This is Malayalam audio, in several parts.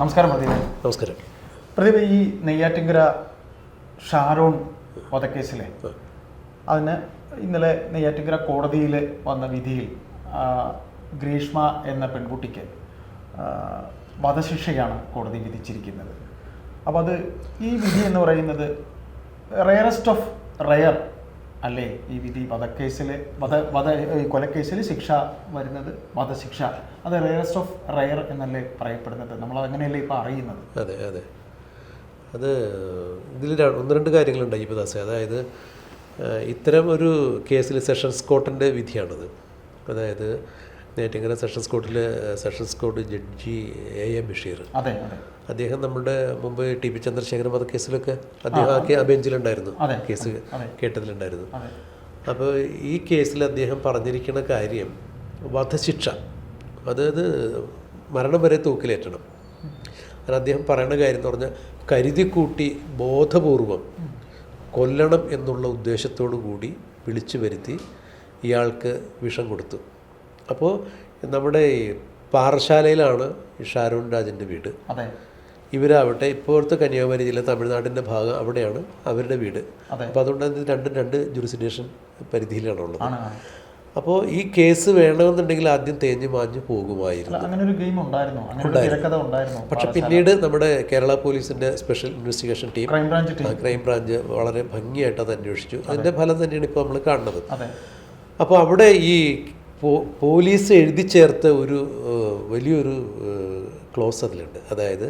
നമസ്കാരം പ്രദീപ്. നമസ്കാരം. പ്രദീപ് ഈ നെയ്യാറ്റിങ്കര ഷാരോൺ വധക്കേസിലെ അതിന് ഇന്നലെ നെയ്യാറ്റിങ്കര കോടതിയിൽ വന്ന വിധിയിൽ ഗ്രീഷ്മ എന്ന പെൺകുട്ടിക്ക് വധശിക്ഷയാണ് കോടതി വിധിച്ചിരിക്കുന്നത്. അപ്പോൾ അത് ഈ വിധി എന്ന് പറയുന്നത് റയറസ്റ്റ് ഓഫ് റയർ അല്ലേ? ഈ വിധി വധക്കേസിൽ വധ വധ കൊലക്കേസിൽ ശിക്ഷ വരുന്നത് വധശിക്ഷ. അത് റയറസ്റ്റ് ഓഫ് റയർ എന്നല്ലേ പറയപ്പെടുന്നത്? നമ്മൾ അങ്ങനെയല്ലേ ഇപ്പോൾ അറിയുന്നത്? അതെ അതെ. അത് ഇതിൽ ഒന്ന് രണ്ട് കാര്യങ്ങളുണ്ട് അയ്യപ്പദാസെ അതായത് ഇത്തരം ഒരു കേസിൽ സെഷൻസ് കോർട്ടിന്റെ വിധിയാണത്. അതായത് നേറ്റിങ്ങര സെഷൻസ് കോർട്ടിൽ sessions court judge A M Basheer. അതെ അതെ. അദ്ദേഹം നമ്മുടെ മുമ്പ് ടി പി ചന്ദ്രശേഖരൻ വധക്കേസിലൊക്കെ അദ്ദേഹം ആ ബെഞ്ചിലുണ്ടായിരുന്നു. കേസ്. കേട്ടതിലുണ്ടായിരുന്നു. അപ്പോൾ ഈ കേസിൽ അദ്ദേഹം പറഞ്ഞിരിക്കുന്ന കാര്യം വധശിക്ഷ അതായത് മരണം വരെ തൂക്കിലേറ്റണം. അത് അദ്ദേഹം പറയുന്ന കാര്യം എന്ന് പറഞ്ഞാൽ കരുതിക്കൂട്ടി ബോധപൂർവം കൊല്ലണം എന്നുള്ള ഉദ്ദേശത്തോടു കൂടി വിളിച്ചു വരുത്തി ഇയാൾക്ക് വിഷം കൊടുത്തു. അപ്പോൾ നമ്മുടെ ഈ പാറശാലയിലാണ് ഷാരൂൺ രാജന്റെ വീട്. ഇവരാവട്ടെ ഇപ്പോഴത്തെ കന്യാകുമാരി ജില്ല തമിഴ്നാടിന്റെ ഭാഗം അവിടെയാണ് അവരുടെ വീട്. അപ്പോൾ അതുകൊണ്ട് ഇത് രണ്ടും രണ്ട് ജുറിസിഡേഷൻ പരിധിയിലാണുള്ളത് ആണ് ആണ്. അപ്പോൾ ഈ കേസ് വേണമെന്നുണ്ടെങ്കിൽ ആദ്യം തേഞ്ഞു മാഞ്ഞു പോകുമായിരുന്നു. പക്ഷെ പിന്നീട് നമ്മുടെ കേരള പോലീസിന്റെ special investigation team crime branch team crime branch വളരെ ഭംഗിയായിട്ട് അത് അന്വേഷിച്ചു. അതിന്റെ ഫലം തന്നെയാണ് ഇപ്പോൾ നമ്മൾ കാണുന്നത്. അപ്പോൾ അവിടെ ഈ പോലീസ് എഴുതി ചേർത്ത ഒരു വലിയൊരു ക്ലോസ് അതിലുണ്ട്. അതായത്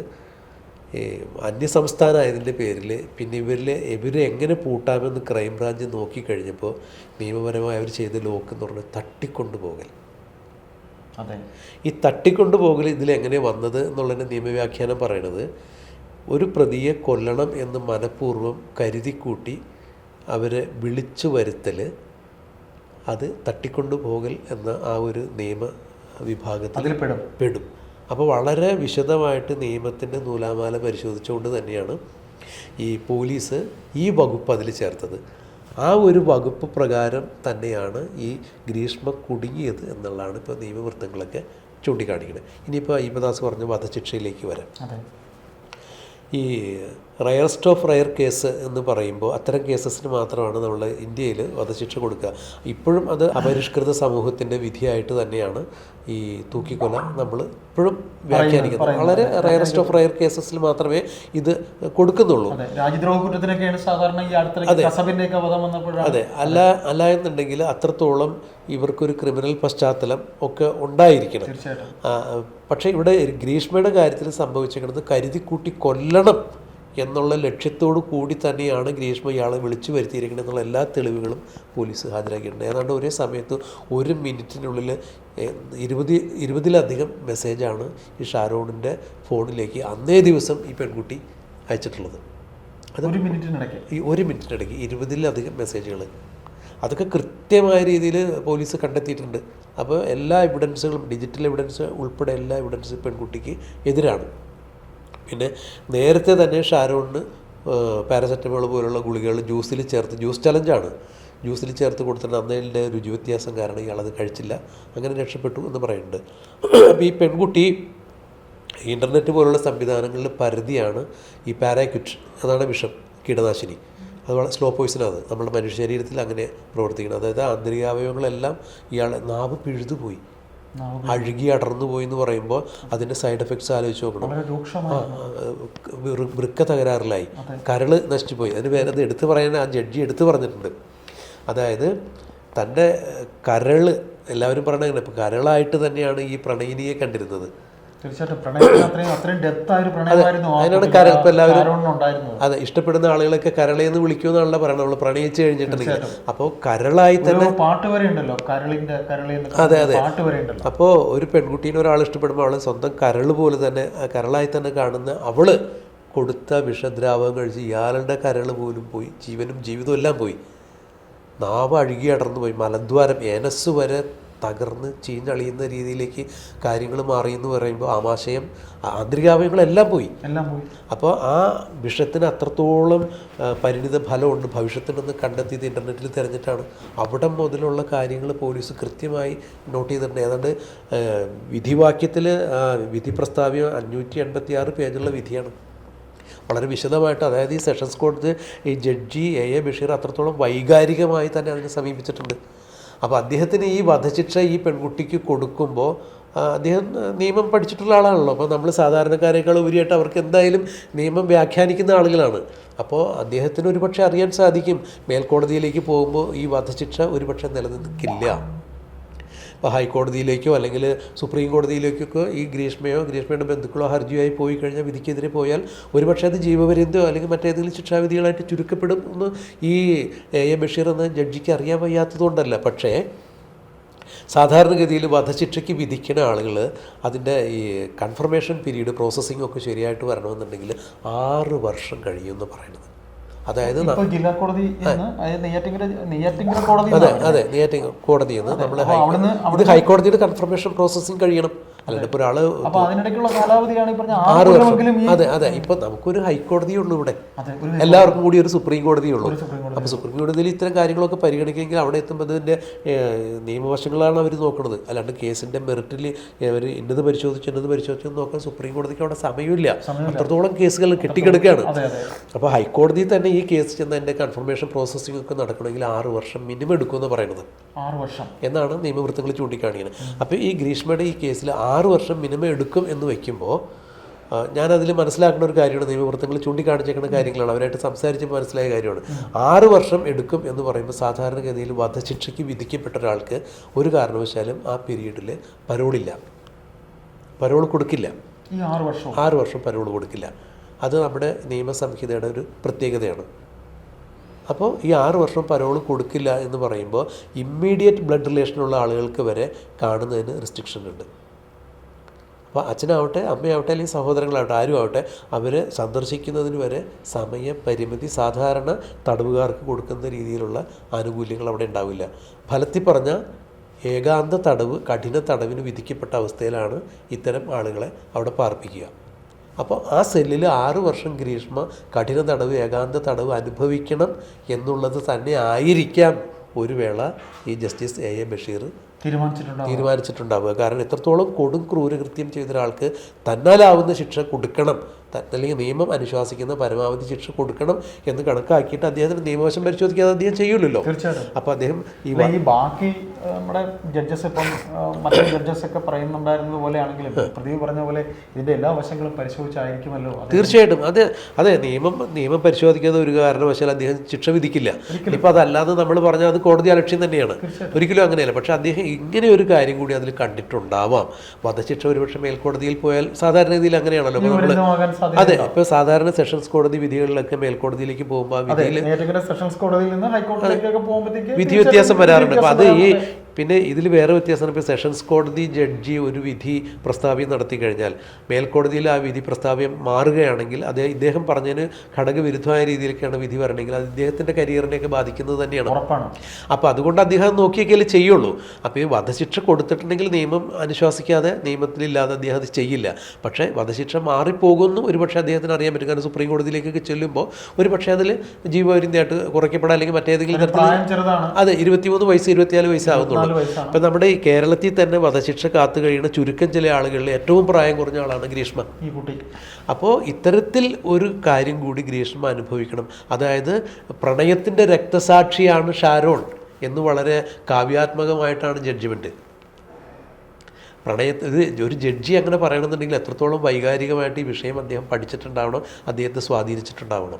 അന്യസംസ്ഥാനമായതിന്റെ പേരിൽ പിന്നെ ഇവരിൽ ഇവരെ എങ്ങനെ പൂട്ടാമെന്ന് ക്രൈം ബ്രാഞ്ച് നോക്കിക്കഴിഞ്ഞപ്പോൾ നിയമപരമായി അവർ ചെയ്ത ലോക്ക് എന്ന് പറഞ്ഞാൽ തട്ടിക്കൊണ്ടുപോകൽ. അതെ. ഈ തട്ടിക്കൊണ്ടുപോകൽ ഇതിലെങ്ങനെ വന്നത് എന്നുള്ളതിന്റെ നിയമവ്യാഖ്യാനം പറയണത് ഒരു പ്രതിയെ കൊല്ലണം എന്ന് മനഃപൂർവം കരുതിക്കൂട്ടി അവരെ വിളിച്ചു വരുത്തൽ അത് തട്ടിക്കൊണ്ടുപോകൽ എന്ന ആ ഒരു നിയമ വിഭാഗത്തിൽ പെടും പെടും. അപ്പോൾ വളരെ വിശദമായിട്ട് നിയമത്തിന്റെ നൂലാമാല പരിശോധിച്ചുകൊണ്ട് തന്നെയാണ് ഈ പോലീസ് ഈ വകുപ്പ് അതിൽ ചേർത്തത്. ആ ഒരു വകുപ്പ് പ്രകാരം തന്നെയാണ് ഈ ഗ്രീഷ്മ കുടുങ്ങിയത് എന്നുള്ളതാണ് ഇപ്പോൾ നിയമവൃത്തങ്ങളൊക്കെ ചൂണ്ടിക്കാണിക്കുന്നത്. ഇനിയിപ്പോൾ അയ്യപ്പദാസ് പറഞ്ഞ വധശിക്ഷയിലേക്ക് വരാം. ഈ റയർസ്റ്റ് ഓഫ് റയർ കേസ് എന്ന് പറയുമ്പോൾ അത്തരം കേസസിന് മാത്രമാണ് നമ്മൾ ഇന്ത്യയിൽ വധശിക്ഷ കൊടുക്കുക. ഇപ്പോഴും അത് അപരിഷ്കൃത സമൂഹത്തിന്റെ വിധിയായിട്ട് തന്നെയാണ് ഈ തൂക്കിക്കൊല നമ്മൾ ഇപ്പോഴും വ്യാഖ്യാനിക്കുന്നത്. വളരെ റയറസ്റ്റ് ഓഫ് റയർ കേസസിൽ മാത്രമേ ഇത് കൊടുക്കുന്നുള്ളൂ. രാജ്യദ്രോഹ കുറ്റത്തിനൊക്കെയാണ് സാധാരണ ഈ അടുത്ത അതെ. അല്ല അല്ല എന്നുണ്ടെങ്കിൽ അത്രത്തോളം ഇവർക്കൊരു ക്രിമിനൽ പശ്ചാത്തലം ഒക്കെ ഉണ്ടായിരിക്കണം. പക്ഷേ ഇവിടെ ഗ്രീഷ്മയുടെ കാര്യത്തിൽ സംഭവിച്ചിരിക്കുന്നത് കരുതിക്കൂട്ടി കൊല്ലണം. എന്നുള്ള ലക്ഷ്യത്തോടു കൂടി തന്നെയാണ് ഗ്രീഷ്മ ഇയാളെ വിളിച്ചു വരുത്തിയിരിക്കുന്നത് എന്നുള്ള എല്ലാ തെളിവുകളും പോലീസ് ഹാജരാക്കിയിട്ടുണ്ട്. ഏതാണ്ട് ഒരേ സമയത്ത് ഒരു മിനിറ്റിനുള്ളിൽ ഇരുപത് ഇരുപതിലധികം മെസ്സേജാണ് ഈ ഷാരോണിന്റെ ഫോണിലേക്ക് അന്നേ ദിവസം ഈ പെൺകുട്ടി അയച്ചിട്ടുള്ളത്. അത് ഒരു മിനിറ്റിനിടയ്ക്ക്? ഈ ഒരു മിനിറ്റിനിടയ്ക്ക് ഇരുപതിലധികം മെസ്സേജുകൾ. അതൊക്കെ കൃത്യമായ രീതിയിൽ പോലീസ് കണ്ടെത്തിയിട്ടുണ്ട്. അപ്പോൾ എല്ലാ എവിഡൻസുകളും ഡിജിറ്റൽ എവിഡൻസ് ഉൾപ്പെടെ എല്ലാ എവിഡൻസും പെൺകുട്ടിക്ക് എതിരാണ്. പിന്നെ നേരത്തെ തന്നെ ഷാരോണിന് പാരസെറ്റമോൾ പോലുള്ള ഗുളികകൾ ജ്യൂസിൽ ചേർത്ത് ജ്യൂസ് ചലഞ്ചാണ്. ജ്യൂസിൽ ചേർത്ത് കൊടുത്തിട്ട് അന്നതിന്റെ രുചി വ്യത്യാസം കാരണം ഇയാളത് കഴിച്ചില്ല. അങ്ങനെ രക്ഷപ്പെട്ടു എന്ന് പറയുന്നുണ്ട്. അപ്പോൾ ഈ പെൺകുട്ടി ഇന്റർനെറ്റ് പോലുള്ള സംവിധാനങ്ങളിൽ പരിധിയാണ് ഈ പാരാക്യുറ്റ് അതാണ് വിഷം കീടനാശിനി. അത് വളരെ സ്ലോ പോയിസനാണ് നമ്മുടെ മനുഷ്യ ശരീരത്തിൽ അങ്ങനെ പ്രവർത്തിക്കുന്നത്. അതായത് ആന്തരികാവയവങ്ങളെല്ലാം ഇയാൾ നാവ് പിഴുതുപോയി. അഴുകി അടർന്നു പോയി എന്ന് പറയുമ്പോൾ അതിന്റെ സൈഡ് എഫക്ട്സ് ആലോചിച്ച് നോക്കണം. വൃക്ക തകരാറിലായി. കരൾ നശിച്ചുപോയി. അതിന് വേറെ എടുത്തു പറയാൻ ആ ജഡ്ജി എടുത്തു പറഞ്ഞിട്ടുണ്ട്. അതായത് തന്റെ കരൾ എല്ലാവരും പറയണ ഇപ്പം കരളായിട്ട് തന്നെയാണ് ഈ പ്രണയിനിയെ കണ്ടിരുന്നത്. തീർച്ചയായിട്ടും പ്രണയത്തിന് അത്രയും അത്രയും ഡെപ്ത് ഒരു പ്രണയമായിരുന്നു അതിനാണ് ഇപ്പം എല്ലാവരും- അതെ ഇഷ്ടപ്പെടുന്ന ആളുകളൊക്കെ കരളെന്ന് വിളിക്കുമെന്നാണല്ലോ പറയണത് നമ്മൾ പ്രണയിച്ച് കഴിഞ്ഞിട്ടുണ്ടെങ്കിൽ. അപ്പോൾ കരളായി തന്നെ പാട്ട് വരെ ഉണ്ടല്ലോ. കരളിന്റെ കരളി എന്ന് അതെ, അതെ. പാട്ട് വരെ ഉണ്ടല്ലോ. അപ്പോൾ ഒരു പെൺകുട്ടീനെ ഒരാൾ ഇഷ്ടപ്പെടുമ്പോൾ അവൾ സ്വന്തം കരൾ പോലെ തന്നെ കരളായി തന്നെ കാണുന്ന അവൾ കൊടുത്ത വിഷദ്രാവകം കഴിച്ച് ഇയാളുടെ കരൾ പോലും പോയി. ജീവനും ജീവിതവും എല്ലാം പോയി. നാവ് അഴുകി അടർന്നു പോയി മലദ്വാരം ഏനസ് വരെ തകർന്ന് ചീഞ്ഞളിയുന്ന രീതിയിലേക്ക് കാര്യങ്ങൾ മാറി എന്ന് പറയുമ്പോൾ ആമാശയം ആന്തരികാവയവങ്ങളെല്ലാം പോയി. എല്ലാം പോയി. അപ്പോൾ ആ വിഷത്തിന് അത്രത്തോളം പരിണിത ഫലമുണ്ട്. ഭവിഷ്യത്തിനൊന്ന് കണ്ടെത്തിയത് ഇന്റർനെറ്റിൽ തിരഞ്ഞിട്ടാണ്. അവിടെ മുതലുള്ള കാര്യങ്ങൾ പോലീസ് കൃത്യമായി നോട്ട് ചെയ്തിട്ടുണ്ട്. ഏതാണ്ട് വിധിവാക്യത്തിൽ വിധി പ്രസ്താവ്യം അഞ്ഞൂറ്റി എൺപത്തി ആറ് പേജുള്ള വിധിയാണ്. വളരെ വിശദമായിട്ട് അതായത് ഈ സെഷൻസ് കോടതി ഈ ജഡ്ജി എ എ ബഷീർ അത്രത്തോളം വൈകാരികമായി തന്നെ അതിനെ സമീപിച്ചിട്ടുണ്ട്. അപ്പോൾ അദ്ദേഹത്തിന് ഈ വധശിക്ഷ ഈ പെൺകുട്ടിക്ക് കൊടുക്കുമ്പോൾ അദ്ദേഹം നിയമം പഠിച്ചിട്ടുള്ള ആളാണല്ലോ. അപ്പോൾ നമ്മൾ സാധാരണക്കാരേക്കാൾ ഉപരിയായിട്ട് അവർക്ക് എന്തായാലും നിയമം വ്യാഖ്യാനിക്കുന്ന ആളുകളാണ്. അപ്പോൾ അദ്ദേഹത്തിന് ഒരുപക്ഷെ അറിയാൻ സാധിക്കും മേൽക്കോടതിയിലേക്ക് പോകുമ്പോൾ ഈ വധശിക്ഷ ഒരുപക്ഷെ നിലനിൽക്കില്ല. ഇപ്പോൾ ഹൈക്കോടതിയിലേക്കോ അല്ലെങ്കിൽ സുപ്രീം കോടതിയിലേക്കൊക്കെ ഈ ഗ്രീഷ്മയോ ഗ്രീഷ്മയുടെ ബന്ധുക്കളോ ഹർജിയായി പോയി കഴിഞ്ഞാൽ വിധിക്കെതിരെ പോയാൽ ഒരുപക്ഷെ അത് ജീവപര്യന്തോ അല്ലെങ്കിൽ മറ്റേതെങ്കിലും ശിക്ഷാവിധികളായിട്ട് ചുരുക്കപ്പെടും എന്ന് ഈ എ എ ബഷീർ എന്ന ജഡ്ജിക്ക് അറിയാൻ വയ്യാത്തതുകൊണ്ടല്ല. പക്ഷേ സാധാരണഗതിയിൽ വധശിക്ഷയ്ക്ക് വിധിക്കുന്ന ആളുകൾ അതിന്റെ ഈ കൺഫർമേഷൻ പീരീഡ് പ്രോസസ്സിംഗ് ഒക്കെ ശരിയായിട്ട് വരണമെന്നുണ്ടെങ്കിൽ ആറ് വർഷം കഴിയുമെന്ന് പറയുന്നത്. അതായത് ജില്ലാ കോടതി കോടതി അതെ അതെ നെയ്യാറ്റിങ്ങ കോടതിയിൽ നിന്ന് നമ്മൾ ഇത് ഹൈക്കോടതിയുടെ കൺഫർമേഷൻ പ്രോസസ്സിംഗ് കഴിയണം. അല്ലാണ്ട് ഇപ്പോൾ ഒരാൾ പറഞ്ഞ ആറ് വർഷം. അതെ അതെ. ഇപ്പൊ നമുക്കൊരു ഹൈക്കോടതിയേ ഉള്ളൂ ഇവിടെ. എല്ലാവർക്കും കൂടി ഒരു സുപ്രീം കോടതിയേ ഉള്ളൂ. അപ്പൊ സുപ്രീം കോടതി അപ്പോൾ സുപ്രീം കോടതിയിൽ ഇത്തരം കാര്യങ്ങളൊക്കെ പരിഗണിക്കുമെങ്കിൽ അവിടെ എത്തുമ്പോൾ ഇതിന്റെ നിയമവശങ്ങളാണ് അവർ നോക്കുന്നത് അല്ലാണ്ട് കേസിന്റെ മെറിറ്റിൽ അവർ ഇന്നത് പരിശോധിച്ച് ഇന്നത് പരിശോധിച്ചു നോക്കാൻ സുപ്രീം കോടതിക്ക് അവിടെ സമയമില്ല. അത്രത്തോളം കേസുകൾ കെട്ടിക്കിടക്കുകയാണ് അപ്പോൾ ഹൈക്കോടതിയിൽ തന്നെ ഈ കേസ് ചെന്ന് അതിന്റെ കൺഫർമേഷൻ പ്രോസസ്സിംഗ് ഒക്കെ നടക്കണമെങ്കിൽ ആറ് വർഷം മിനിമം എടുക്കുമെന്ന് പറയുന്നത്. ആറ് വർഷം. എന്നാണ് നിയമവൃത്തങ്ങൾ ചൂണ്ടിക്കാണിക്കുന്നത്. അപ്പോൾ ഈ ഗ്രീഷ്മയുടെ ഈ കേസിൽ ആറ് വർഷം മിനിമം എടുക്കും എന്ന് വയ്ക്കുമ്പോൾ ഞാനതിൽ മനസ്സിലാക്കുന്ന ഒരു കാര്യമാണ് നിയമവൃത്തങ്ങൾ ചൂണ്ടിക്കാണിച്ചേക്കുന്ന കാര്യങ്ങളാണ്. അവരായിട്ട് സംസാരിച്ചപ്പോൾ മനസ്സിലായ കാര്യമാണ്. ആറ് വർഷം എടുക്കും എന്ന് പറയുമ്പോൾ സാധാരണഗതിയിൽ വധശിക്ഷയ്ക്ക് വിധിക്കപ്പെട്ട ഒരാൾക്ക് ഒരു കാരണവശാലും ആ പീരീഡിൽ പരോളില്ല. പരോൾ കൊടുക്കില്ല. ഈ ആറ് വർഷം. ആറ് വർഷം പരോൾ കൊടുക്കില്ല. അത് നമ്മുടെ നിയമസംഹിതയുടെ ഒരു പ്രത്യേകതയാണ്. അപ്പോൾ ഈ ആറ് വർഷം പരോൾ കൊടുക്കില്ല എന്ന് പറയുമ്പോൾ ഇമ്മീഡിയറ്റ് ബ്ലഡ് റിലേഷനുള്ള ആളുകൾക്ക് വരെ കാണുന്നതിന് റെസ്ട്രിക്ഷൻ ഉണ്ട്. അപ്പോൾ അച്ഛനാവട്ടെ അമ്മയാവട്ടെ അല്ലെങ്കിൽ സഹോദരങ്ങളാവട്ടെ ആരും ആവട്ടെ അവർ സന്ദർശിക്കുന്നതിന് വരെ സമയപരിമിതി സാധാരണ തടവുകാർക്ക് കൊടുക്കുന്ന രീതിയിലുള്ള ആനുകൂല്യങ്ങൾ അവിടെ ഉണ്ടാവില്ല. ഫലത്തിൽ പറഞ്ഞ ഏകാന്ത തടവ് കഠിന തടവിന് വിധിക്കപ്പെട്ട അവസ്ഥയിലാണ് ഇത്തരം ആളുകളെ അവിടെ പാർപ്പിക്കുക. അപ്പോൾ ആ സെല്ലിൽ ആറ് വർഷം ഗ്രീഷ്മ കഠിന തടവ് ഏകാന്ത തടവ് അനുഭവിക്കണം എന്നുള്ളത് തന്നെ ആയിരിക്കാം ഒരു വേള ഈ ജസ്റ്റിസ് എ എ ബഷീർ തീരുമാനിച്ചിട്ടുണ്ടാവുക. കാരണം എത്രത്തോളം കൊടും ക്രൂരകൃത്യം ചെയ്ത ഒരാൾക്ക് തന്നാലാവുന്ന ശിക്ഷ കൊടുക്കണം. അല്ലെങ്കിൽ നിയമം അനുശാസിക്കുന്ന പരമാവധി ശിക്ഷ കൊടുക്കണം എന്ന് കണക്കാക്കിയിട്ട് അദ്ദേഹത്തിന് നിയമവശം പരിശോധിക്കാതെ അദ്ദേഹം ചെയ്യില്ലല്ലോ അപ്പോൾ അദ്ദേഹം ഈ ബാക്കി നമ്മുടെ ജഡ്ജസ് ഇപ്പം മറ്റു ജഡ്ജസ് ഒക്കെ പറയുന്നുണ്ടായിരുന്നത് പോലെയാണെങ്കിലും പ്രതി പറഞ്ഞ പോലെ ഇതിന്റെ എല്ലാ വശങ്ങളും പരിശോധിച്ചായിരിക്കുമല്ലോ തീർച്ചയായിട്ടും. അതെ അതെ നിയമം നിയമം പരിശോധിക്കാതെ ഒരു കാരണവശാൽ അദ്ദേഹം ശിക്ഷ വിധിക്കില്ല. ഇപ്പം അതല്ലാതെ നമ്മൾ പറഞ്ഞാൽ അത് കോടതി അലക്ഷ്യം തന്നെയാണ്. ഒരിക്കലും അങ്ങനെയല്ല. പക്ഷേ അദ്ദേഹം ഇങ്ങനെ ഒരു കാര്യം കൂടി അതിൽ കണ്ടിട്ടുണ്ടാവാം. വധശിക്ഷ ഒരുപക്ഷെ മേൽക്കോടതിയിൽ പോയാൽ സാധാരണ രീതിയിൽ അങ്ങനെയാണല്ലോ. നമ്മൾ അതെ ഇപ്പോൾ സാധാരണ സെഷൻസ് കോടതി വിധികളിലൊക്കെ മേൽക്കോടതിയിലേക്ക് പോകുമ്പോൾ വിധിയിൽ സെഷൻസ് കോടതിയിൽ നിന്ന് ഹൈക്കോടതിയിലേക്കൊക്കെ പോകുമ്പോഴത്തേക്ക് വിധി വ്യത്യാസം വരാറുണ്ട്. അപ്പോൾ അത് ഈ പിന്നെ ഇതിൽ വേറെ വ്യത്യാസമാണ് ഇപ്പോൾ സെഷൻസ് കോടതി ജഡ്ജി ഒരു വിധി പ്രസ്താവ്യം നടത്തി കഴിഞ്ഞാൽ മേൽക്കോടതിയിൽ ആ വിധി പ്രസ്താവ്യം മാറുകയാണെങ്കിൽ അത് ഇദ്ദേഹം പറഞ്ഞതിന് ഘടകവിരുദ്ധമായ രീതിയിലേക്കാണ് വിധി വരണമെങ്കിൽ അത് ഇദ്ദേഹത്തിന്റെ കരിയറിനെയൊക്കെ ബാധിക്കുന്നത് തന്നെയാണ്. ഉറപ്പാണ്. അപ്പോൾ അതുകൊണ്ട് അദ്ദേഹം നോക്കിയൊക്കെയല്ലേ ചെയ്യുള്ളൂ. അപ്പോൾ ഈ വധശിക്ഷ കൊടുത്തിട്ടുണ്ടെങ്കിൽ നിയമം അനുശാസിക്കാതെ നിയമത്തിലില്ലാതെ അദ്ദേഹം അത് ചെയ്യില്ല. പക്ഷേ വധശിക്ഷ മാറിപ്പോകുന്നു ഒരുപക്ഷെ അദ്ദേഹത്തിന് അറിയാൻ പറ്റും. കാരണം സുപ്രീം കോടതിയിലേക്കൊക്കെ ചെല്ലുമ്പോൾ ഒരുപക്ഷെ അതിൽ ജീവപര്യന്തമായിട്ട് കുറയ്ക്കപ്പെടാം അല്ലെങ്കിൽ മറ്റേതെങ്കിലും തരത്തിൽ അതെ ഇരുപത്തിമൂന്ന് വയസ്സ് ഇരുപത്തിനാല് വയസ്സാകുന്നുള്ളൂ വയസ്സാണ് ഇപ്പം നമ്മുടെ ഈ കേരളത്തിൽ തന്നെ വധശിക്ഷ കാത്തു കഴിയുന്ന ചുരുക്കം ചില ആളുകളിൽ ഏറ്റവും പ്രായം കുറഞ്ഞ ആളാണ് ഗ്രീഷ്മ. ഈ കുട്ടി. അപ്പോൾ ഇത്തരത്തിൽ ഒരു കാര്യം കൂടി ഗ്രീഷ്മ അനുഭവിക്കണം. അതായത് പ്രണയത്തിന്റെ രക്തസാക്ഷിയാണ് ഷാരോൺ എന്ന് വളരെ കാവ്യാത്മകമായിട്ടാണ് ജഡ്ജ്മെന്റ്. പ്രണയത്തിൽ ഒരു ജഡ്ജി അങ്ങനെ പറയണമെന്നുണ്ടെങ്കിൽ എത്രത്തോളം വൈകാരികമായിട്ട് ഈ വിഷയം അദ്ദേഹം പഠിച്ചിട്ടുണ്ടാവണം അദ്ദേഹത്തെ സ്വാധീനിച്ചിട്ടുണ്ടാവണം.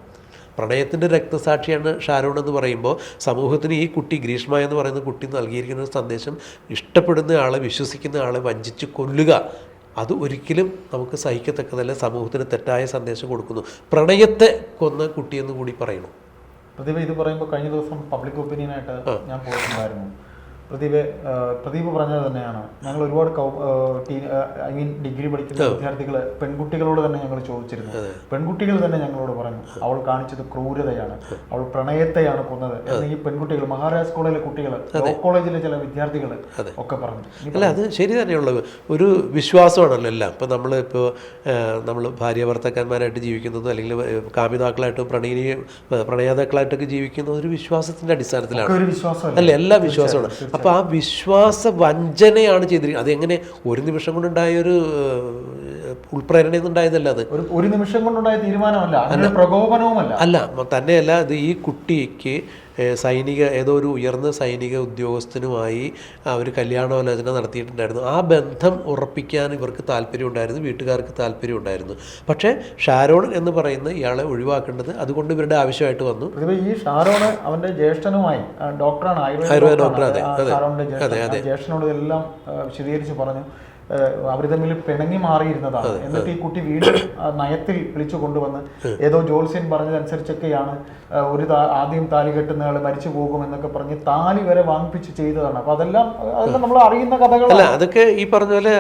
പ്രണയത്തിന്റെ രക്തസാക്ഷിയാണ് ഷാരോൺ എന്ന് പറയുമ്പോൾ സമൂഹത്തിന് ഈ കുട്ടി ഗ്രീഷ്മ എന്ന് പറയുന്ന കുട്ടി നൽകിയിരിക്കുന്ന സന്ദേശം ഇഷ്ടപ്പെടുന്ന ആളെ വിശ്വസിക്കുന്ന ആളെ വഞ്ചിച്ച് കൊല്ലുക. അത് ഒരിക്കലും നമുക്ക് സഹിക്കത്തക്കതല്ല. സമൂഹത്തിന് തെറ്റായ സന്ദേശം കൊടുക്കുന്നു. പ്രണയത്തെ കൊന്ന കുട്ടിയെന്ന് കൂടി പറയണം. പ്രതിഭ ഇത് പറയുമ്പോൾ കഴിഞ്ഞ ദിവസം പബ്ലിക് ഒപ്പീനിയനായിട്ട് ഞാൻ പോയിട്ടുണ്ടായിരുന്നു. പ്രദീപ് പ്രദീപ് പറഞ്ഞത് തന്നെയാണ്. ഞങ്ങൾ ഒരുപാട് ഐ മീൻ ഡിഗ്രി പഠിക്കുന്ന വിദ്യാർത്ഥികൾ പെൺകുട്ടികളോട് തന്നെ ഞങ്ങൾ ചോദിച്ചിരുന്നു പെൺകുട്ടികൾ തന്നെ ഞങ്ങളോട് പറഞ്ഞു അവൾ കാണിച്ചത് ക്രൂരതയാണ് അവൾ പ്രണയത്തെയാണ് കൊന്നത് എന്ന് ഈ പെൺകുട്ടികൾ മഹാരാജ് കോളേജിലെ കുട്ടികൾ കോളേജിലെ ചില വിദ്യാർത്ഥികൾ ഒക്കെ പറഞ്ഞു. അല്ല അത് ശരി തന്നെയുള്ളത്. ഒരു വിശ്വാസമാണല്ലോ എല്ലാം. ഇപ്പം നമ്മൾ ഇപ്പോൾ നമ്മൾ ഭാര്യ ഭർത്താക്കന്മാരായിട്ട് ജീവിക്കുന്നത് അല്ലെങ്കിൽ കാമിതാക്കളായിട്ടും പ്രണയിനി പ്രണയാതാക്കളായിട്ടൊക്കെ ജീവിക്കുന്നത് ഒരു വിശ്വാസത്തിന്റെ അടിസ്ഥാനത്തിലാണ്. അല്ല എല്ലാ വിശ്വാസമാണ്. അപ്പോൾ ആ വിശ്വാസ വഞ്ചനയാണ് ചെയ്തിരിക്കുന്നത്. അതെങ്ങനെ ഒരു നിമിഷം കൊണ്ടുണ്ടായ ഒരു നിന്നുണ്ടായതല്ല അത്. ഒരു നിമിഷം കൊണ്ടുണ്ടായ തീരുമാനമല്ല പ്രകോപനവുമല്ല. അല്ല തന്നെയല്ല ഇത് ഈ കുട്ടിക്ക് സൈനിക ഏതോ ഒരു ഉയർന്ന സൈനിക ഉദ്യോഗസ്ഥനുമായി അവർ കല്യാണാലോചന നടത്തിയിട്ടുണ്ടായിരുന്നു. ആ ബന്ധം ഉറപ്പിക്കാൻ ഇവർക്ക് താല്പര്യം ഉണ്ടായിരുന്നു വീട്ടുകാർക്ക് താല്പര്യം ഉണ്ടായിരുന്നു പക്ഷേ ഷാരോൺ എന്ന് പറയുന്ന ഇയാളെ ഒഴിവാക്കേണ്ടത് അതുകൊണ്ട് ഇവരുടെ ആവശ്യമായിട്ട് വന്നു. ഈ ഷാരോണ് അവന്റെ ജ്യേഷ്ഠനുമായി ഡോക്ടറാണ് ആയുർവേദ. ഡോക്ടർ, അതെ, അതെ അതെ. ജ്യേഷ്ഠനോട് എല്ലാം വിശദീകരിച്ച് പറഞ്ഞു. അവർ തമ്മിൽ പിണങ്ങി മാറിയിരുന്നതാണ്. എന്നിട്ട് ഈ കുട്ടി വീണ്ടും നയത്തിൽ വിളിച്ചു കൊണ്ടുവന്ന് ഏതോ ജോത്സ്യൻ പറഞ്ഞതനുസരിച്ചൊക്കെയാണ് ഒരു ആദ്യം താലി കെട്ടുന്നയാൾ മരിച്ചു പോകും എന്നൊക്കെ പറഞ്ഞ് താലി വരെ വാങ്ങിപ്പിച്ച് ചെയ്തതാണ്. അപ്പൊ അതെല്ലാം അതെല്ലാം നമ്മൾ അറിയുന്ന കഥകൾ അല്ല അതൊക്കെ ഈ പറഞ്ഞ പോലെ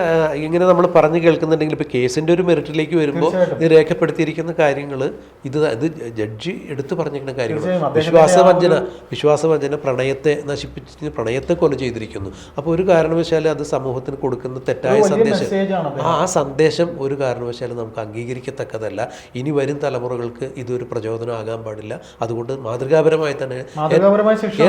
ഇങ്ങനെ നമ്മൾ പറഞ്ഞു കേൾക്കുന്നുണ്ടെങ്കിൽ ഇപ്പൊ കേസിന്റെ ഒരു മെറിറ്റിലേക്ക് വരുമ്പോൾ ഇത് രേഖപ്പെടുത്തിയിരിക്കുന്ന കാര്യങ്ങൾ ഇത് ഇത് ജഡ്ജി എടുത്തു പറഞ്ഞിരിക്കുന്ന കാര്യങ്ങൾ വിശ്വാസവഞ്ചന വിശ്വാസവഞ്ചന പ്രണയത്തെ നശിപ്പിച്ച് പ്രണയത്തെ കൊല ചെയ്തിരിക്കുന്നു. അപ്പോൾ ഒരു കാരണവശാലും അത് സമൂഹത്തിന് കൊടുക്കുന്ന തെറ്റായ സന്ദേശം. ആ സന്ദേശം ഒരു കാരണവശാലും നമുക്ക് അംഗീകരിക്കത്തക്കതല്ല. ഇനി വരും തലമുറകൾക്ക് ഇതൊരു പ്രചോദനമാകാൻ പാടില്ല. അതുകൊണ്ട് മാതൃകാപരമായി തന്നെ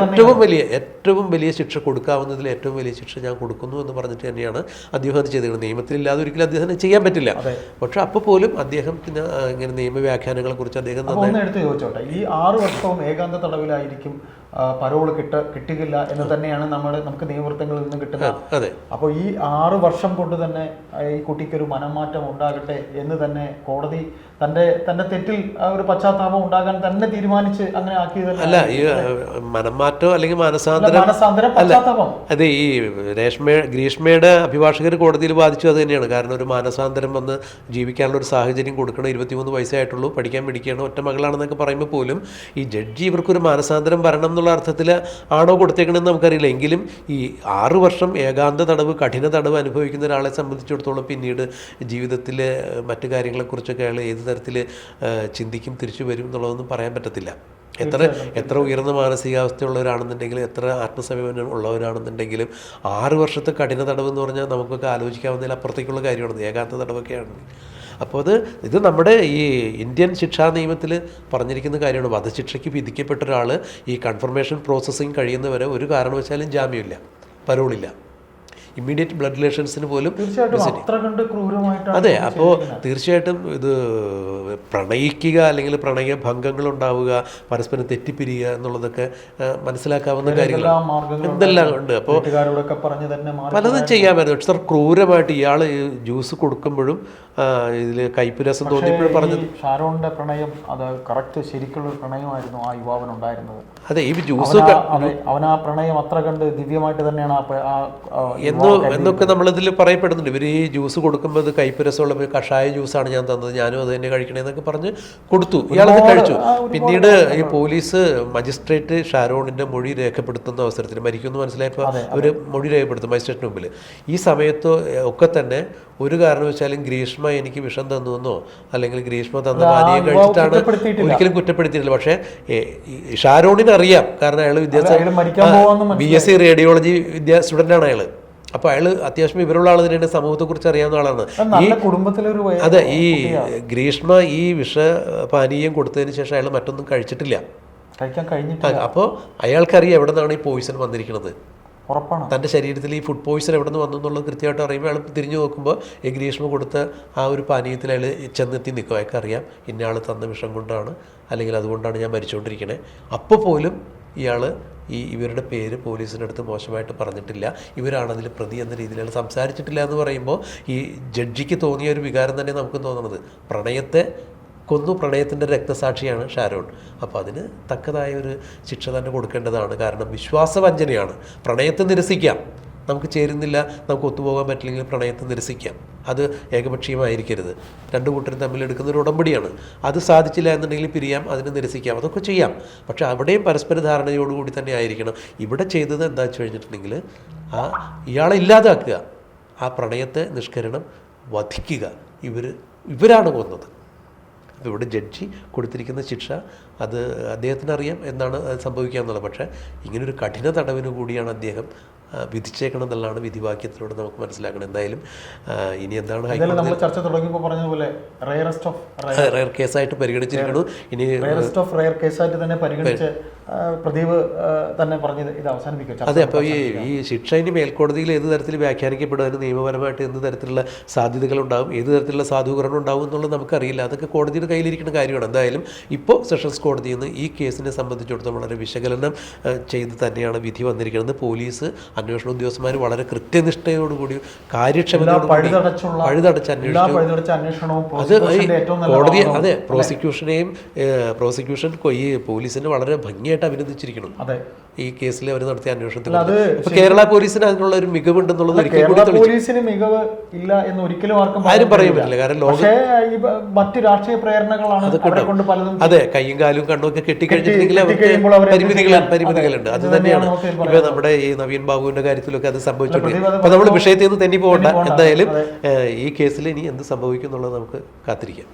ഏറ്റവും വലിയ ഏറ്റവും വലിയ ശിക്ഷ കൊടുക്കാവുന്നതിൽ ഏറ്റവും വലിയ ശിക്ഷ ഞാൻ കൊടുക്കുന്നു എന്ന് പറഞ്ഞിട്ട് തന്നെയാണ് അദ്ദേഹം അത് ചെയ്തത് നിയമത്തിലില്ലാതെ ഒരിക്കലും അദ്ദേഹത്തിന് ചെയ്യാൻ പറ്റില്ല. പക്ഷെ അപ്പോൾ പോലും അദ്ദേഹത്തിന് ഇങ്ങനെ നിയമവ്യാഖ്യാനങ്ങളെ കുറിച്ച് അദ്ദേഹം എടുത്ത് ചോദിച്ചോട്ടെ. ഈ ആറ് വർഷവും ഏകാന്ത തടവിലായിരിക്കും പരോൾ കിട്ട കിട്ടുകയില്ല എന്ന് തന്നെയാണ് നമ്മൾ നമുക്ക് നിയമവൃത്തങ്ങളിൽ നിന്ന് കിട്ടുന്നത്. അതെ അപ്പോൾ ഈ ആറ് വർഷം കൊണ്ട് തന്നെ ഈ കുട്ടിക്കൊരു മനമാറ്റം ഉണ്ടാകട്ടെ എന്ന് തന്നെ കോടതി തന്റെ തന്റെ തെറ്റിൽ ഒരു പശ്ചാത്താപം ഉണ്ടാകാൻ തന്നെ തീരുമാനിച്ച് അങ്ങനെ ആക്കിയതല്ല. അല്ല ഈ മനംമാറ്റം അല്ലെങ്കിൽ മാനസാന്തരം മാനസാന്തരം പശ്ചാത്താപം. അതെ ഈ രേഷ്മ ഗ്രീഷ്മയുടെ അഭിഭാഷകർ കോടതിയിൽ ബാധിച്ചു അത് തന്നെയാണ്. കാരണം ഒരു മാനസാന്തരം വന്ന് ജീവിക്കാനുള്ള ഒരു സാഹചര്യം കൊടുക്കണം ഇരുപത്തിമൂന്ന് വയസ്സായിട്ടുള്ളൂ പഠിക്കാൻ പിടിക്കുകയാണ് ഒറ്റ മകളാണെന്നൊക്കെ പറയുമ്പോൾ പോലും ഈ ജഡ്ജി ഇവർക്കൊരു മാനസാന്തരം വരണം എന്നുള്ള അർത്ഥത്തിൽ ആണോ കൊടുത്തേക്കണമെന്ന് നമുക്കറിയില്ല. എങ്കിലും ഈ ആറു വർഷം ഏകാന്ത തടവ് കഠിന തടവ് അനുഭവിക്കുന്ന ഒരാളെ സംബന്ധിച്ചിടത്തോളം പിന്നീട് ജീവിതത്തിൽ മറ്റു കാര്യങ്ങളെക്കുറിച്ചൊക്കെ അയാൾ ഏത് തരത്തിൽ ചിന്തിക്കും തിരിച്ചു വരും എന്നുള്ളതൊന്നും പറയാൻ പറ്റത്തില്ല. എത്ര എത്ര ഉയർന്ന മാനസികാവസ്ഥയുള്ളവരാണെന്നുണ്ടെങ്കിലും എത്ര ആത്മസമീപനം ഉള്ളവരാണെന്നുണ്ടെങ്കിലും ആറ് വർഷത്തെ കഠിന തടവ് എന്ന് പറഞ്ഞാൽ നമുക്കൊക്കെ ആലോചിക്കാവുന്നതിൽ അപ്പുറത്തേക്കുള്ള കാര്യമാണ്. ഏകാന്ത തടവൊക്കെയാണ് അപ്പോൾ അത് ഇത് നമ്മുടെ ഈ ഇന്ത്യൻ ശിക്ഷാ നിയമത്തിൽ പറഞ്ഞിരിക്കുന്ന കാര്യമാണ്. വധശിക്ഷയ്ക്ക് വിധിക്കപ്പെട്ട ഒരാൾ ഈ കൺഫർമേഷൻ പ്രോസസ്സിങ് കഴിയുന്നവരെ ഒരു കാരണവശാലും ജാമ്യമില്ല. പരോളില്ല. ഇമ്മീഡിയറ്റ് ബ്ലഡ് റിലേഷൻസിന് പോലും അതെ അപ്പോൾ തീർച്ചയായിട്ടും ഇത് പ്രണയിക്കുക അല്ലെങ്കിൽ പ്രണയ ഭംഗങ്ങൾ ഉണ്ടാവുക പരസ്പരം തെറ്റിപ്പിരിയുക എന്നുള്ളതൊക്കെ മനസ്സിലാക്കാവുന്ന കാര്യങ്ങളാണ്. എന്തെല്ലാം ഉണ്ട്? അപ്പോൾ പലതും ചെയ്യാമായിരുന്നു. പക്ഷെ സാർ ക്രൂരമായിട്ട് ഇയാൾ ജ്യൂസ് കൊടുക്കുമ്പോഴും ഇതിൽ കൈപ്പുരസം രസം തോന്നിയപ്പോഴും പറഞ്ഞു ഈ ഷാരോണിന്റെ പ്രണയം അത് കറക്റ്റ് ശരിക്കുള്ള ഒരു പ്രണയമായിരുന്നു ആ യുവാവിനുണ്ടായിരുന്നത്. അതെ ഈ ജ്യൂസ് അവൻ ആ പ്രണയം അത്ര കണ്ട് ദിവ്യമായിട്ട് തന്നെയാണ് ആ എന്ന് എന്നൊക്കെ നമ്മളിതിൽ പറയപ്പെടുന്നുണ്ട്. ഇവർ ഈ ജ്യൂസ് കൊടുക്കുമ്പോൾ ഇത് കയ്പ് രസമുള്ള ഒരു കഷായ ജ്യൂസാണ് ഞാൻ തന്നത്. ഞാനും അത് തന്നെ കഴിക്കണേന്നൊക്കെ പറഞ്ഞ് കൊടുത്തു. ഇയാളത് കഴിച്ചു. പിന്നീട് ഈ പോലീസ് മജിസ്ട്രേറ്റ് ഷാരോണിന്റെ മൊഴി രേഖപ്പെടുത്തുന്ന അവസരത്തിൽ മരിക്കുമെന്ന് മനസ്സിലായപ്പോൾ അവർ മൊഴി രേഖപ്പെടുത്തും മജിസ്ട്രേറ്റിന് മുമ്പിൽ ഈ സമയത്ത് ഒക്കെ തന്നെ ഒരു കാരണവശാലും ഗ്രീഷ്മ എനിക്ക് വിഷം തന്നുവെന്നോ അല്ലെങ്കിൽ ഗ്രീഷ്മ തന്ന പാനീയം കഴിച്ചിട്ടാണ്. ഒരിക്കലും കുറ്റപ്പെടുത്തിയിട്ടില്ല. പക്ഷേ ഷാരോണിന് അറിയാം. കാരണം അയാൾ വിദ്യാഭ്യാസം ബി എസ് സി റേഡിയോളജി വിദ്യാ സ്റ്റുഡന്റാണ് അയാൾ അപ്പോൾ അയാൾ അത്യാവശ്യം ഇവരുള്ള ആൾ തന്നെയാണ് സമൂഹത്തെക്കുറിച്ച് അറിയാവുന്ന ആളാണ്. ഈ കുടുംബത്തിലൊരു അതെ ഈ ഗ്രീഷ്മ ഈ വിഷ പാനീയം കൊടുത്തതിന് ശേഷം അയാൾ മറ്റൊന്നും കഴിച്ചിട്ടില്ല. കഴിക്കാൻ കഴിഞ്ഞിട്ട് അപ്പോൾ അയാൾക്കറിയാം എവിടെ നിന്നാണ് ഈ പോയിസൺ വന്നിരിക്കുന്നത്. ഉറപ്പാണ്. തന്റെ ശരീരത്തിൽ ഈ ഫുഡ് പോയിസൺ എവിടെ നിന്ന് വന്നു എന്നുള്ളത് കൃത്യമായിട്ട് അറിയുമ്പോൾ അയാൾ തിരിഞ്ഞു നോക്കുമ്പോൾ ഈ ഗ്രീഷ്മ കൊടുത്ത ആ ഒരു പാനീയത്തിൽ അയാൾ ചെന്നെത്തി നിൽക്കും. അയാൾക്ക് അറിയാം ഇന്ന ആൾ തന്ന വിഷം കൊണ്ടാണ് അല്ലെങ്കിൽ അതുകൊണ്ടാണ് ഞാൻ മരിച്ചുകൊണ്ടിരിക്കുന്നത് അപ്പോൾ പോലും ഇയാൾ ഈ ഇവരുടെ പേര് പോലീസിന്റെ അടുത്ത് മോശമായിട്ട് പറഞ്ഞിട്ടില്ല. ഇവരാണതിൽ പ്രതി എന്ന അയാൾ സംസാരിച്ചിട്ടില്ല എന്ന് പറയുമ്പോൾ ഈ ജഡ്ജിക്ക് തോന്നിയ ഒരു വികാരം തന്നെ നമുക്ക് തോന്നുന്നത്. പ്രണയത്തെ കൊന്നു പ്രണയത്തിന്റെ രക്തസാക്ഷിയാണ് ഷാരോൺ. അപ്പോൾ അതിന് തക്കതായ ഒരു ശിക്ഷ തന്നെ കൊടുക്കേണ്ടതാണ്. കാരണം വിശ്വാസവഞ്ചനയാണ്. പ്രണയത്തെ നിരസിക്കാം. നമുക്ക് ചേരുന്നില്ല നമുക്ക് ഒത്തുപോകാൻ പറ്റില്ലെങ്കിൽ പ്രണയത്തെ നിരസിക്കാം. അത് ഏകപക്ഷീയമായിരിക്കരുത്. രണ്ട് കൂട്ടരും തമ്മിൽ എടുക്കുന്ന ഒരു ഉടമ്പടിയാണ്. അത് സാധിച്ചില്ല എന്നുണ്ടെങ്കിൽ പിരിയാം അതിനെ നിരസിക്കാം അതൊക്കെ ചെയ്യാം. പക്ഷേ അവിടെയും പരസ്പര ധാരണയോടുകൂടി തന്നെ ആയിരിക്കണം. ഇവിടെ ചെയ്തത് എന്താ വെച്ച് കഴിഞ്ഞിട്ടുണ്ടെങ്കിൽ ആ ഇയാളെ ഇല്ലാതാക്കുക. ആ പ്രണയത്തെ നിഷ്കരണം വധിക്കുക. ഇവർ ഇവരാണ് കൊന്നത്. അപ്പോൾ ഇവിടെ ജഡ്ജി കൊടുത്തിരിക്കുന്ന ശിക്ഷ അത് അദ്ദേഹത്തിന് അറിയാം എന്നാണ് സംഭവിക്കുക എന്നുള്ളത് പക്ഷേ ഇങ്ങനൊരു കഠിന തടവിന് കൂടിയാണ് അദ്ദേഹം വിധിച്ചേക്കണം എന്നുള്ളതാണ് വിധിവാക്യത്തിലൂടെ നമുക്ക് മനസ്സിലാക്കണം എന്തായാലും ഇനി എന്താണ് ഹൈക്കോടതി ചർച്ച തുടങ്ങിയപ്പോൾ പറഞ്ഞ പോലെ റയറസ്റ്റ് ഓഫ് റയർ കേസായിട്ട് പരിഗണിച്ചിരിക്കുന്നു. ഇനി റയറസ്റ്റ് ഓഫ് റയർ കേസായിട്ട് തന്നെ പരിഗണിച്ച് പ്രദീപ് തന്നെ പറഞ്ഞത് ഇത് അവസാനിപ്പിക്കും അതെ അപ്പോൾ ഈ ഈ ശിക്ഷ ഇനി മേൽക്കോടതിയിൽ ഏത് തരത്തിൽ വ്യാഖ്യാനിക്കപ്പെടുക നിയമപരമായിട്ട് എന്ത് തരത്തിലുള്ള സാധ്യതകളുണ്ടാവും ഏത് തരത്തിലുള്ള സാധൂകരണം ഉണ്ടാവും എന്നുള്ളത് നമുക്കറിയില്ല. അതൊക്കെ കോടതിയുടെ കയ്യിലിരിക്കുന്ന കാര്യമാണ്. എന്തായാലും ഇപ്പോൾ സെഷൻസ് കോടതിയിൽ നിന്ന് ഈ കേസിനെ സംബന്ധിച്ചിടത്തോളം വളരെ വിശകലനം ചെയ്ത് തന്നെയാണ് വിധി വന്നിരിക്കുന്നത്. പോലീസ് അന്വേഷണ ഉദ്യോഗസ്ഥന്മാർ വളരെ കൃത്യനിഷ്ഠയോടുകൂടി കാര്യക്ഷമതയോടുകൂടി പഴുതടച്ച് അന്വേഷിച്ചു. അത് കോടതി അതെ പ്രോസിക്യൂഷനെയും പ്രോസിക്യൂഷൻ ഈ പോലീസിനെ വളരെ ഭംഗിയായിട്ട് അഭിനന്ദിച്ചിരിക്കണം അതെ. ഈ കേസിൽ അവർ നടത്തിയ അന്വേഷണത്തിൽ കേരള പോലീസിന് അതിനുള്ള ഒരു മികവുണ്ടെന്നുള്ളത് പോലീസിന് മികവ് ഇല്ല എന്ന് ഒരിക്കലും ആർക്കും ആരും പറയാൻ പറ്റില്ല. കാരണം ലോക മറ്റു രാഷ്ട്രീയ പ്രേരണകളാണ് അതെ കൈയും കാലും കണ്ണും ഒക്കെ കെട്ടിക്കഴിഞ്ഞിട്ടുണ്ടെങ്കിൽ ചെയ്യാൻ? പരിമിതികളുണ്ട്. അതെ, തന്നെയാണ്. ഇപ്പൊ നമ്മുടെ ഈ നവീൻ ബാബുവിന്റെ കാര്യത്തിലൊക്കെ അത് സംഭവിച്ചിട്ടുണ്ട് അപ്പൊ നമ്മൾ വിഷയത്തിൽ നിന്ന് തന്നെ പോകണ്ട എന്തായാലും ഈ കേസിൽ ഇനി എന്ത് സംഭവിക്കും എന്നുള്ളത് നമുക്ക് കാത്തിരിക്കാം.